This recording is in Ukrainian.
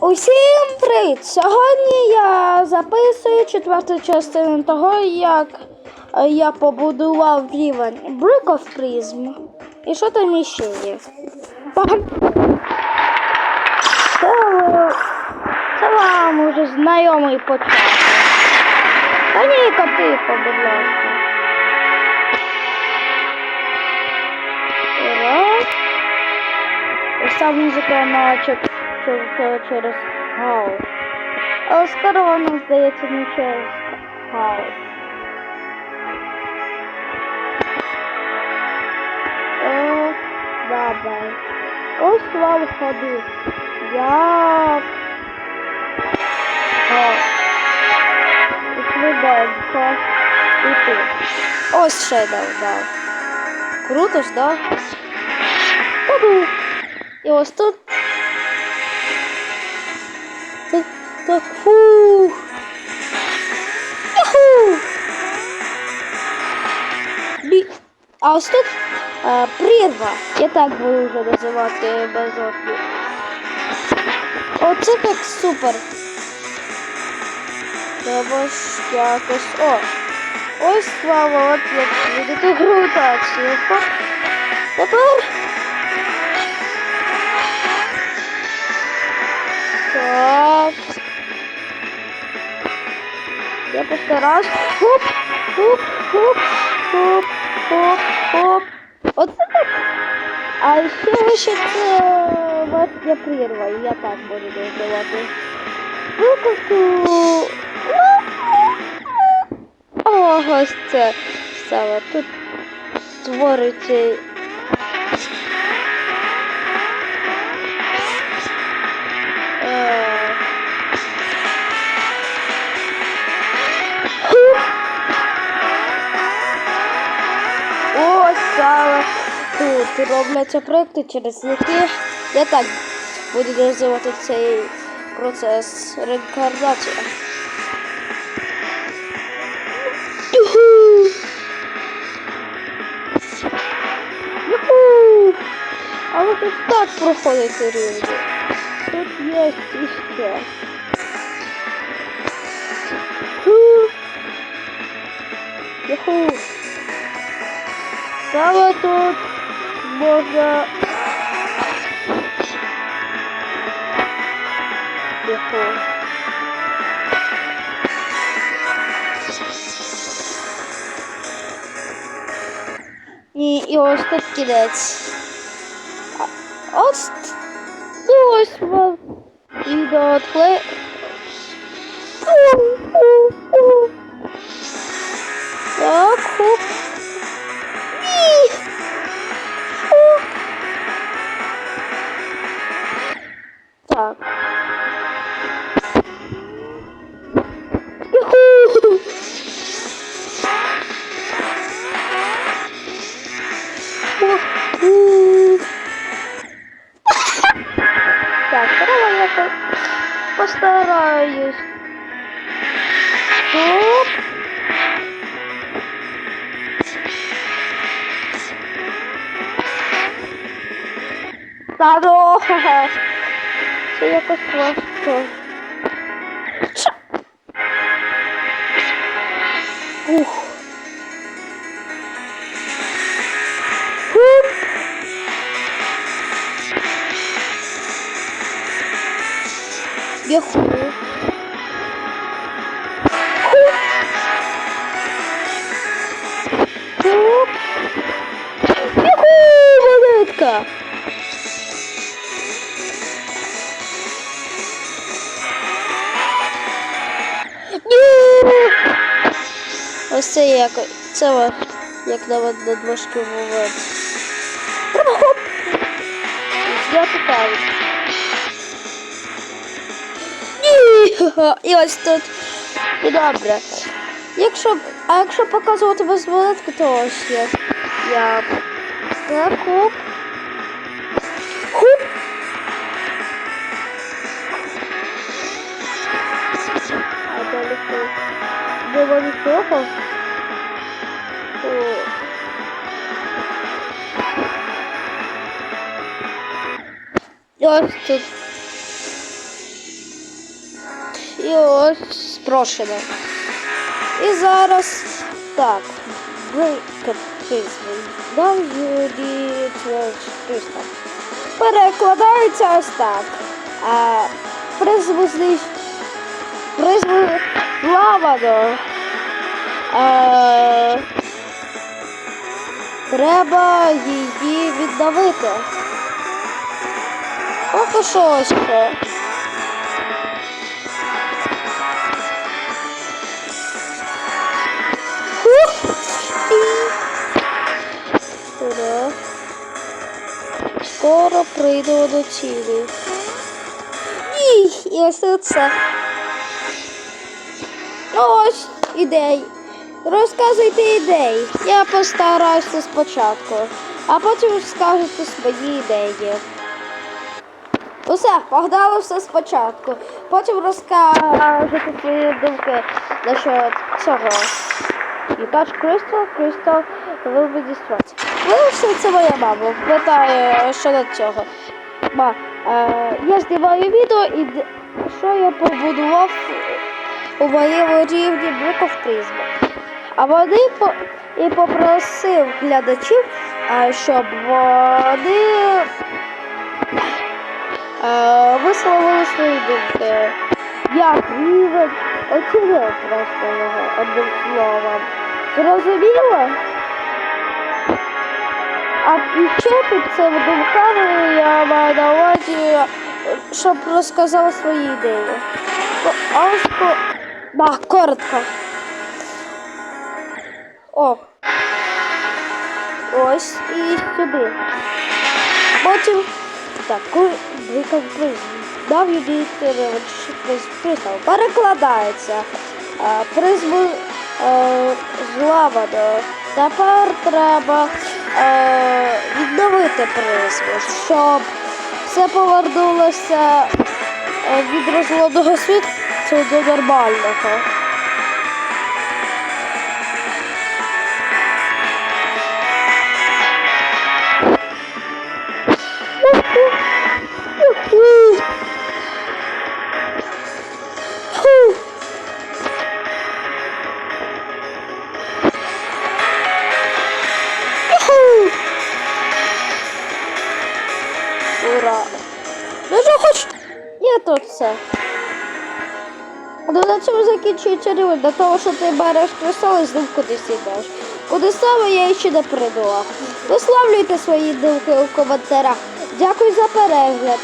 Усім привіт! Сьогодні я записую четверту частину того, як я побудував рівень Brick of Prism. І що там іще є? Це, це вам уже знайомий початок. Та ні, коти, будь ласка. Ось ця музика на чер- чер- через гаус. Але скоро вона здається не через гаус. О, давай. Ось вам ходи. Я... О. І ти. Ось ще дав. Круто ж, да? Та-ду. І ось тут. Фух. Яху! Бі... А ось тут е, прірва. Я так буду вже називати без оклю. Оце так супер. Треба ж якось. О! Ось слава, от як видите гравітацію. Хоп. Тепер. Я постараюсь. Хоп, хоп, хоп, хоп, хоп, хоп. Оце так. А ще вище це верхня прірва. і Я так буду доздавати. Викоту. О, ось це саме. Тут створюється. Робляться проекти, через які я так буду називати цей процес реінкарнація. Юху! Юху! А ви тут так проходите рівні. Тут є іще. Ху! Юху! Саме тут можна. Юху! І, і ось тут кінець. А, Ось. Ну ось вам Так. Юху. Уху. Так, треба я по- постараюсь. Оп. Та ну, хе-хе. Це якось важко. Ша. Ух. Хуп. Ось це як це як навіть над важким момент. Хоп! Я! Ха-ха. І ось тут. І добре. Якщо, а якщо показувати без монетки, то ось є. Я так, хоп. Було нічого. О. І ось тут І ось спрошено. І зараз так. Призми. Далі Crystal. Перекладається ось так. А, призму знищ... Призму зламано. А, треба її відновити. Поки що Ура. Скоро прийду до цілі. Ні, і ось це. Ось ідей. Розказуйте ідеї. Я постараюся спочатку, а потім скажете свої ідеї. Усе, погнали все спочатку. Потім розкажете свої думки насчет цього. Crystal, crystal will be destroyed. Виявився, це моя мама. Питає щодо цього. Ма, е, я знімаю відео і що я побудував у моєму рівні Book of. А вони по, і попросив глядачів, е, щоб вони е, висловили свої думки. Як рівень оцінив просто його одним словом. Зрозуміло? А ще під цим думками я маю на увазі, щоб розказала свої ідеї. А ось. Да, коротко. О. Ось і сюди. Потім так, викав призм. Дав їй призм. Перекладається. Призму е, зламано. Тепер треба е, відновити призму, щоб все повернулося е, від розладного світу до нормального. Ура! Ну що хоч я тут все. Ну на цьому закінчується рівень, до того, що ти береш кристал і з ним кудись йдеш. Куди саме я ще не придумав. Висловлюйте свої думки у коментарях. Дякую за перегляд.